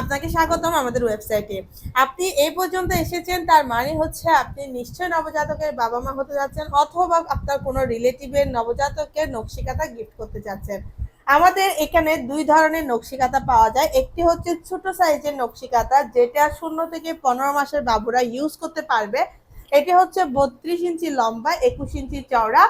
আপনাকে স্বাগতম আমাদের ওয়েবসাইটে। আপনি এই পর্যন্ত এসেছেন, তার মানে হচ্ছে আপনি নিশ্চয় নবজাতকের বাবা মা হতে যাচ্ছেন অথবা আপনার কোনো রিলেটিভের নবজাতকের নকশিকাতা গিফট করতে যাচ্ছেন। আমাদের এখানে দুই ধরনের নকশিকাতা পাওয়া যায়। একটি হচ্ছে ছোট সাইজের নকশিকাতা, যেটা শূন্য থেকে পনেরো মাসের বাবুরা ইউজ করতে পারবে। এটি হচ্ছে বত্রিশ ইঞ্চি লম্বা, একুশ ইঞ্চি চওড়া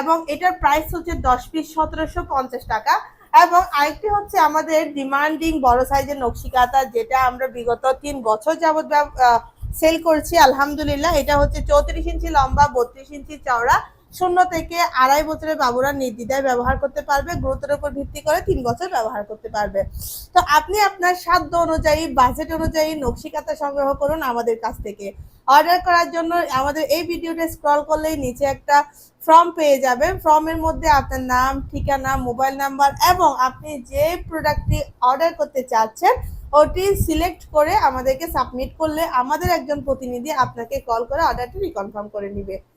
এবং এটার প্রাইস হচ্ছে দশ পিস সতেরোশো পঞ্চাশ টাকা। এবং আরেকটি হচ্ছে আমাদের ডিমান্ডিং বড় সাইজের নকশিকাতা, যেটা আমরা বিগত তিন বছর যাবৎ সেল করছি, আলহামদুলিল্লাহ। এটা হচ্ছে চৌত্রিশ ইঞ্চি লম্বা, বত্রিশ ইঞ্চি চওড়া। শূন্য থেকে আড়াই বছরের বাবুরা নির্দ্বিধায় ব্যবহার করতে পারবে, গুরুত্বের উপর ভিত্তি করে তিন বছর ব্যবহার করতে পারবে। তো আপনি আপনার সাধ্য অনুযায়ী বাজেট অনুযায়ী নকশিকাতা সংগ্রহ করুন আমাদের কাছ থেকে। অর্ডার করার জন্য আমাদের এই ভিডিওটা স্ক্রল করলেই নিচে একটা ফর্ম পেয়ে যাবেন। ফর্মের মধ্যে আপনার নাম, ঠিকানা মোবাইল নাম্বার এবং আপনি যে প্রোডাক্টটি অর্ডার করতে চাচ্ছেন, ওটি সিলেক্ট করে আমাদেরকে সাবমিট করলে আমাদের একজন প্রতিনিধি আপনাকে কল করে অর্ডারটি রিকনফার্ম করে নিবে।